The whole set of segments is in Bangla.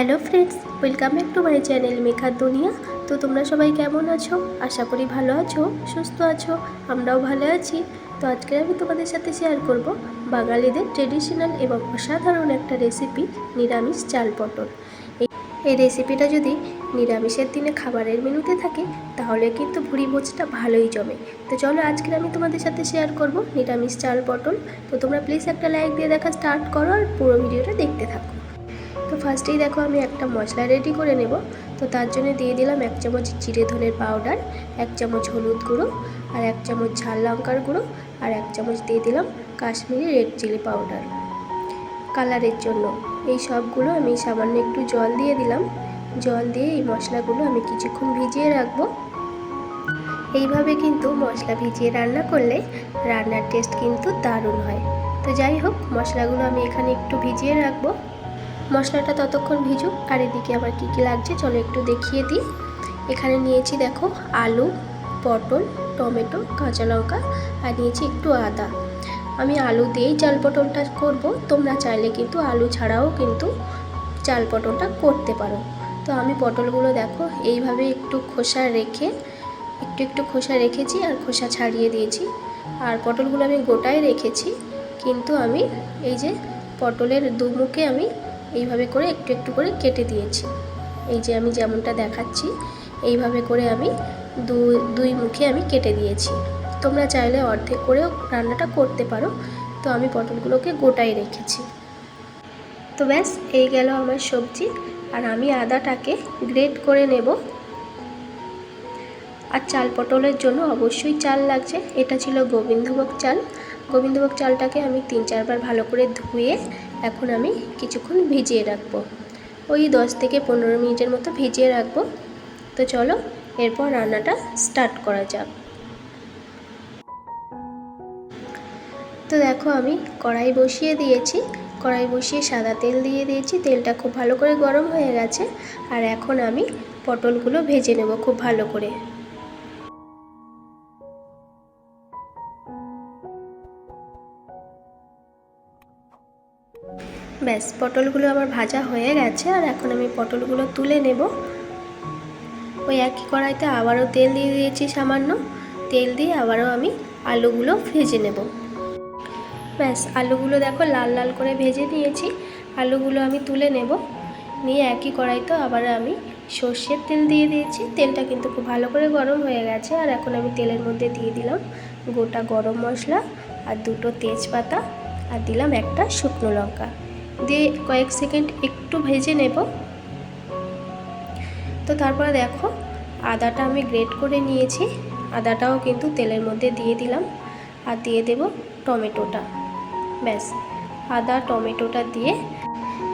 Hello friends, welcome back to my channel মেঘার দুনিয়া। তো তোমরা সবাই কেমন আছো? আশা করি ভালো আছো, সুস্থ আছো, আমরাও ভালো আছি। তো আজকে আমি তোমাদের সাথে শেয়ার করব বাঙালিদের ট্রেডিশনাল এবং অসাধারণ একটা রেসিপি নিরামিষ চাল পটল। এই- রেসিপিটা যদি নিরামিষের দিনে খাবারের মেনুতে থাকে, তাহলে কিন্তু ভুড়ি ভোজটা ভালোই জমে। তো চলো আজকে আমি তোমাদের সাথে শেয়ার করব নিরামিষ চাল পটল। তো তোমরা প্লিজ একটা লাইক দিয়ে দেখা স্টার্ট করো আর পুরো ভিডিওটা দেখতে থাকো। তো ফার্স্টেই দেখো আমি একটা মশলা রেডি করে নেব। তো তার জন্য দিয়ে দিলাম এক চামচ জিরে ধনের পাউডার এক চামচ হলুদ গুঁড়ো আর এক চামচ ঝাল লঙ্কার গুঁড়ো আর এক চামচ দিয়ে দিলাম কাশ্মীরি রেড চিলি পাউডার কালারের জন্য এই সবগুলো আমি সামান্য একটু জল দিয়ে দিলাম। জল দিয়ে এই মশলাগুলো আমি কিছুক্ষণ ভিজিয়ে রাখব। এইভাবে কিন্তু মশলা ভিজিয়ে রান্না করলে রান্নার টেস্ট কিন্তু দারুণ হয়। তো যাই হোক, মশলাগুলো আমি এখানে একটু ভিজিয়ে রাখব। মশলাটা ততক্ষণ ভিজুক, আর এদিকে আবার কী কী লাগছে চলো একটু দেখিয়ে দিই। এখানে নিয়েছি দেখো আলু, পটল, টমেটো, কাঁচা লঙ্কা, আর নিয়েছি একটু আদা। আমি আলু দিয়েই চাল পটলটা করব, তোমরা চাইলে কিন্তু আলু ছাড়াও কিন্তু চাল পটলটা করতে পারো। তো আমি পটলগুলো দেখো এইভাবে একটু খোসা রেখে, একটু একটু খোসা রেখেছি আর খোসা ছাড়িয়ে দিয়েছি। আর পটলগুলো আমি গোটায় রেখেছি, কিন্তু আমি এই যে পটলের দুমুখে আমি এইভাবে করে একটু একটু করে কেটে দিয়েছি। এই যে আমি যেমনটা দেখাচ্ছি, এইভাবে করে আমি দু, দুই মুখে আমি কেটে দিয়েছি। তোমরা চাইলে অর্ধেক করেও রান্নাটা করতে পারো। তো আমি পটলগুলোকে গোটাই রেখেছি। তো ব্যাস, এই গেল আমার সবজি। আর আমি আদাটাকে গ্রেট করে নেব। আর চাল পটলের জন্য অবশ্যই চাল লাগছে। এটা ছিল গোবিন্দভোগ চাল। গোবিন্দভোগ চালটাকে আমি তিন, চারবার ভালো করে ধুয়ে এখন আমি কিছুক্ষণ ভিজিয়ে রাখব। ওই দশ থেকে পনেরো মিনিটের মতো ভিজিয়ে রাখব। তো চলো, এরপর রান্নাটা স্টার্ট করা যাক। তো দেখো, আমি কড়াই বসিয়ে দিয়েছি। কড়াই বসিয়ে সাদা তেল দিয়ে দিয়েছি। তেলটা খুব ভালো করে গরম হয়ে গেছে। আর এখন আমি পটলগুলো ভেজে নেব খুব ভালো করে। ব্যাস, পটলগুলো আমার ভাজা হয়ে গেছে আর এখন আমি পটলগুলো তুলে নেব। ওই একই কড়াইতে আবারও তেল দিয়ে দিয়েছি সামান্য। তেল দিয়ে আবারও আমি আলুগুলো ভেজে নেব। ব্যাস, আলুগুলো দেখো লাল লাল করে ভেজে নিয়েছি। আলুগুলো আমি তুলে নেব। নিয়ে একই কড়াইতে আবার আমি সর্ষের তেল দিয়ে দিয়েছি। তেলটা কিন্তু খুব ভালো করে গরম হয়ে গেছে আর এখন আমি তেলের মধ্যে দিয়ে দিলাম গোটা গরম মশলা আর দুটো তেজপাতা আর দিলাম একটা শুকনো লঙ্কা। দিয়ে কয়েক সেকেন্ড একটু ভেজে নেব। তো তারপরে দেখো, আদাটা আমি গ্রেট করে নিয়েছি। আদাটাও কিন্তু তেলের মধ্যে দিয়ে দিলাম আর দিয়ে দেব টমেটোটা। ব্যাস, আদা, টমেটোটা দিয়ে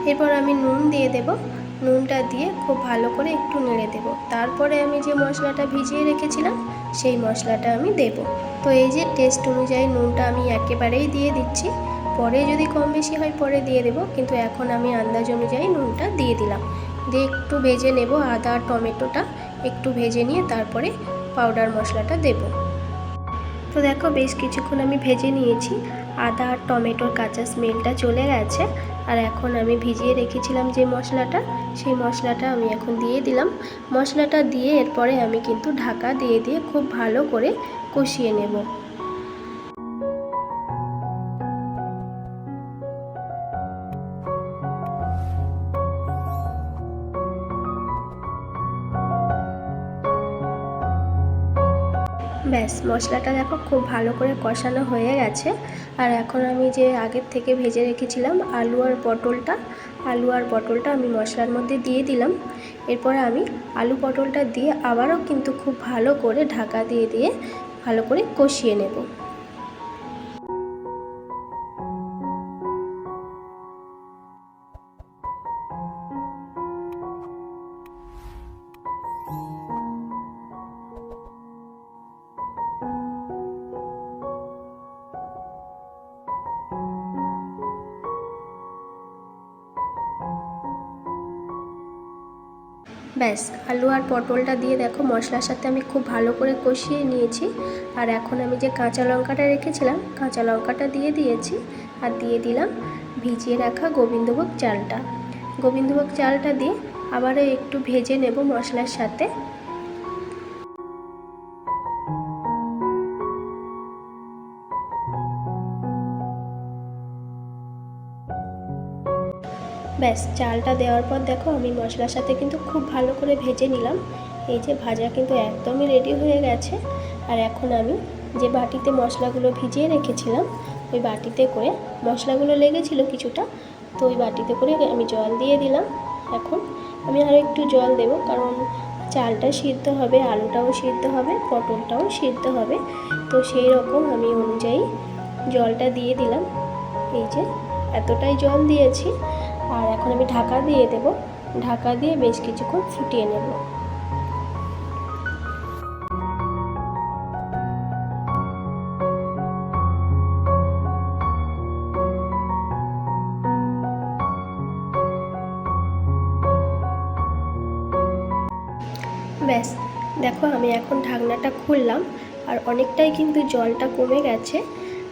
এরপর আমি নুন দিয়ে দেব। নুনটা দিয়ে খুব ভালো করে একটু নেড়ে দেব। তারপরে আমি যে মশলাটা ভিজিয়ে রেখেছিলাম, সেই মশলাটা আমি দেব। তো এই যে টেস্ট অনুযায়ী নুনটা আমি একেবারেই দিয়ে দিচ্ছি। পরে যদি কম বেশি হয় পরে দিয়ে দেবো, কিন্তু এখন আমি আন্দাজ অনুযায়ী নুনটা দিয়ে দিলাম। দিয়ে একটু ভেজে নেব আদা আর টমেটোটা, একটু ভেজে নিয়ে তারপরে পাউডার মশলাটা দেব। তো দেখো বেশ কিছুক্ষণ আমি ভেজে নিয়েছি, আদা আর টমেটোর কাঁচা স্মেলটা চলে গেছে, আর এখন আমি ভিজিয়ে রেখেছিলাম যে মশলাটা, সেই মশলাটা আমি এখন দিয়ে দিলাম। মশলাটা দিয়ে এরপরে আমি কিন্তু ঢাকা দিয়ে দিয়ে খুব ভালো করে কষিয়ে নেব। ব্যাস, মশলাটা দেখো খুব ভালো করে কষানো হয়ে গেছে। আর এখন আমি যে আগের থেকে ভেজে রেখেছিলাম আলু আর পটলটা, আলু আর পটলটা আমি মশলার মধ্যে দিয়ে দিলাম। এরপর আমি আলু পটলটা দিয়ে আবারও কিন্তু খুব ভালো করে ঢাকা দিয়ে দিয়ে ভালো করে কষিয়ে নেব। ব্যাস, আলু আর পটলটা দিয়ে দেখো মশলার সাথে আমি খুব ভালো করে কষিয়ে নিয়েছি। আর এখন আমি যে কাঁচা লঙ্কাটা রেখেছিলাম, কাঁচা লঙ্কাটা দিয়ে দিয়েছি আর দিয়ে দিলাম ভিজিয়ে রাখা গোবিন্দভোগ চালটা। গোবিন্দভোগ চালটা দিয়ে আবারও একটু ভেজে নেব মশলার সাথে। ব্যাস, চালটা দেওয়ার পর দেখো আমি মশলার সাথে কিন্তু খুব ভালো করে ভেজে নিলাম। এই যে ভাজা কিন্তু একদমই রেডি হয়ে গেছে। আর এখন আমি যে বাটিতে মশলাগুলো ভিজিয়ে রেখেছিলাম, ওই বাটিতে করে মশলাগুলো লেগেছিল কিছুটা, তো ওই বাটিতে করে আমি জল দিয়ে দিলাম। এখন আমি আরও একটু জল দেব, কারণ চালটা সিদ্ধ হবে, আলুটাও সিদ্ধ হবে, পটলটাও সিদ্ধ হবে। তো সেই রকম আমি অনুযায়ী জলটা দিয়ে দিলাম। এই যে এতটাই জল দিয়েছি আর এখন আমি ঢাকা দিয়ে দেব। ঢাকা দিয়ে বেশ কিছুক্ষণ ফুটিয়ে নেব। ব্যাস, দেখো আমি এখন ঢাকনাটা খুললাম আর অনেকটাই কিন্তু জলটা কমে গেছে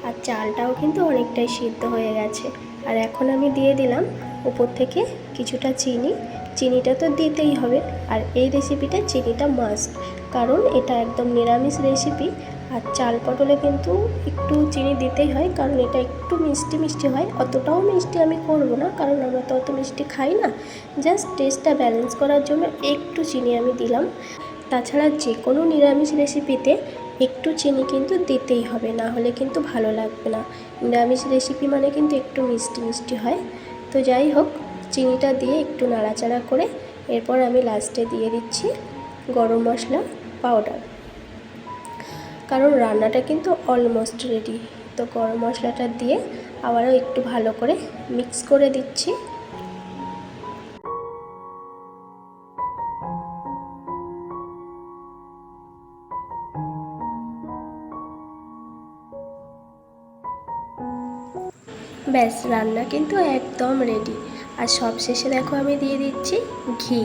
আর চালটাও কিন্তু অনেকটাই সিদ্ধ হয়ে গেছে। আর এখন আমি দিয়ে দিলাম উপর থেকে কিছুটা চিনি। চিনিটা তো দিতেই হবে। আর এই রেসিপিটা চিনিটা মাস্ট কারণ এটা একদম নিরামিষ রেসিপি আর চাল পটলে কিন্তু একটু চিনি দিতেই হয়, কারণ এটা একটু মিষ্টি মিষ্টি হয়। অতটাও মিষ্টি আমি করব না, কারণ আমরা তো অত মিষ্টি খাই না। জাস্ট টেস্টটা ব্যালেন্স করার জন্য একটু চিনি আমি দিলাম। তাছাড়া যে কোনো নিরামিষ রেসিপিতে একটু চিনি কিন্তু দিতেই হবে, না হলে কিন্তু ভালো লাগবে না। নিরামিষ রেসিপি মানে কিন্তু একটু মিষ্টি মিষ্টি হয়। তো যাই হোক, চিনিটা দিয়ে একটু নাড়াচাড়া করে এরপর আমি লাস্টে দিয়ে দিচ্ছি গরম মশলা পাউডার কারণ রান্নাটা কিন্তু অলমোস্ট রেডি তো গরম মশলাটা দিয়ে আবারও একটু ভালো করে মিক্স করে দিচ্ছি। ব্যাস, রান্না কিন্তু একদম রেডি আর সবশেষে দেখো আমি দিয়ে দিচ্ছি ঘি।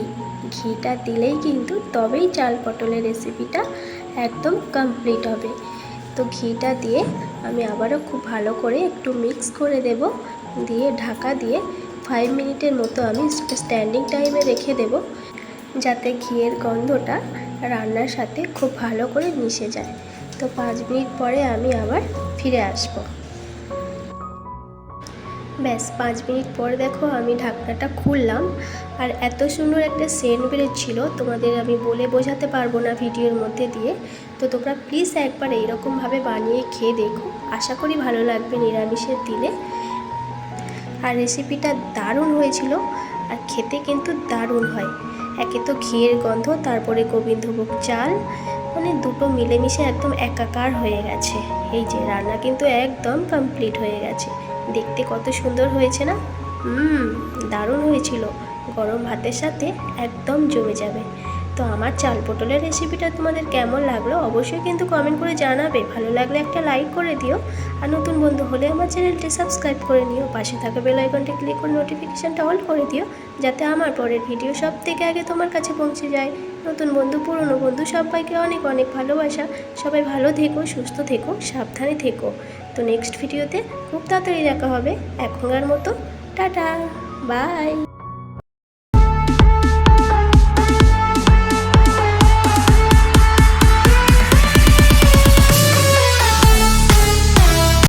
ঘিটা দিলেই কিন্তু তবেই চাল পটলের রেসিপিটা একদম কমপ্লিট হবে। তো ঘিটা দিয়ে আমি আবারও খুব ভালো করে একটু মিক্স করে দেব। দিয়ে ঢাকা দিয়ে ফাইভ মিনিটের মতো আমি স্ট্যান্ডিং টাইমে রেখে দেব। যাতে ঘিয়ের গন্ধটা রান্নার সাথে খুব ভালো করে মিশে যায়। তো পাঁচ মিনিট পরে আমি আবার ফিরে আসব। ব্যাস, পাঁচ মিনিট পর দেখো আমি ঢাকনাটা খুললাম। আর এত সুন্দর একটা সেন্ট বেরোচ্ছিল, তোমাদের আমি বলে বোঝাতে পারব না ভিডিওর মধ্যে দিয়ে। তো তোমরা প্লিজ একবার এইরকমভাবে বানিয়ে খেয়ে দেখো। আশা করি ভালো লাগবে নিরামিষের দিনে। আর রেসিপিটা দারুণ হয়েছিল, আর খেতে কিন্তু দারুণ হয়। একে তো ঘিয়ের গন্ধ, তারপরে গোবিন্দভোগ চাল মানে দুটো মিলেমিশে একদম একাকার হয়ে গেছে। এই যে, রান্না কিন্তু একদম কমপ্লিট হয়ে গেছে। দেখতে কত সুন্দর হয়েছে না? হুম, দারুণ হয়েছিল। গরম ভাতের সাথে একদম জমে যাবে। তো আমার চাল পটলের রেসিপিটা তোমাদের কেমন লাগল অবশ্যই কিন্তু কমেন্ট করে জানাবে। ভালো লাগলে একটা লাইক করে দিও। আর নতুন বন্ধু হলে আমার চ্যানেলটি সাবস্ক্রাইব করে নিও। পাশে থাকা বেল আইকনটি ক্লিক করে নোটিফিকেশানটা অল করে দিও, যাতে আমার পরের ভিডিও সব থেকে আগে তোমার কাছে পৌঁছে যায়। নতুন বন্ধু, পুরনো বন্ধু, সবাইকে অনেক অনেক ভালোবাসা। সবাই ভালো থেকো, সুস্থ থেকো, সাবধানে থেকো। তো নেক্সট ভিডিওতে খুব তাড়াতাড়ি দেখা হবে এখনকার মতো। Tata bye